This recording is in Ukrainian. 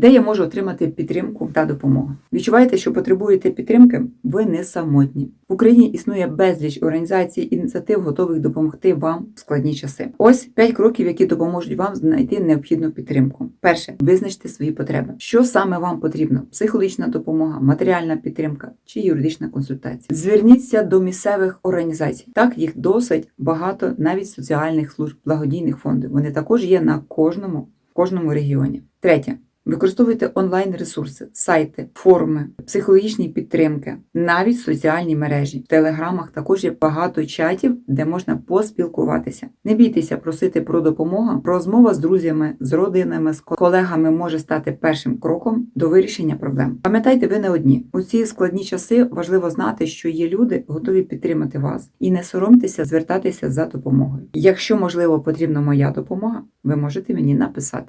де я можу отримати підтримку та допомогу. Відчуваєте, що потребуєте підтримки? Ви не самотні. В Україні існує безліч організацій, ініціатив, готових допомогти вам в складні часи. Ось 5 кроків, які допоможуть вам знайти необхідну підтримку. Перше, визначте свої потреби. Що саме вам потрібно: психологічна допомога, матеріальна підтримка чи юридична консультація. Зверніться до місцевих організацій. Так їх досить багато, навіть соціальних служб, благодійних фондів. Вони також є на кожному, кожному регіоні. Третє. Використовуйте онлайн-ресурси, сайти, форуми, психологічні підтримки, навіть соціальні мережі. В телеграмах також є багато чатів, де можна поспілкуватися. Не бійтеся просити про допомогу. Розмова з друзями, з родинами, з колегами може стати першим кроком до вирішення проблем. Пам'ятайте, ви не одні. У ці складні часи важливо знати, що є люди, готові підтримати вас, і не соромтеся звертатися за допомогою. Якщо можливо потрібна моя допомога, ви можете мені написати.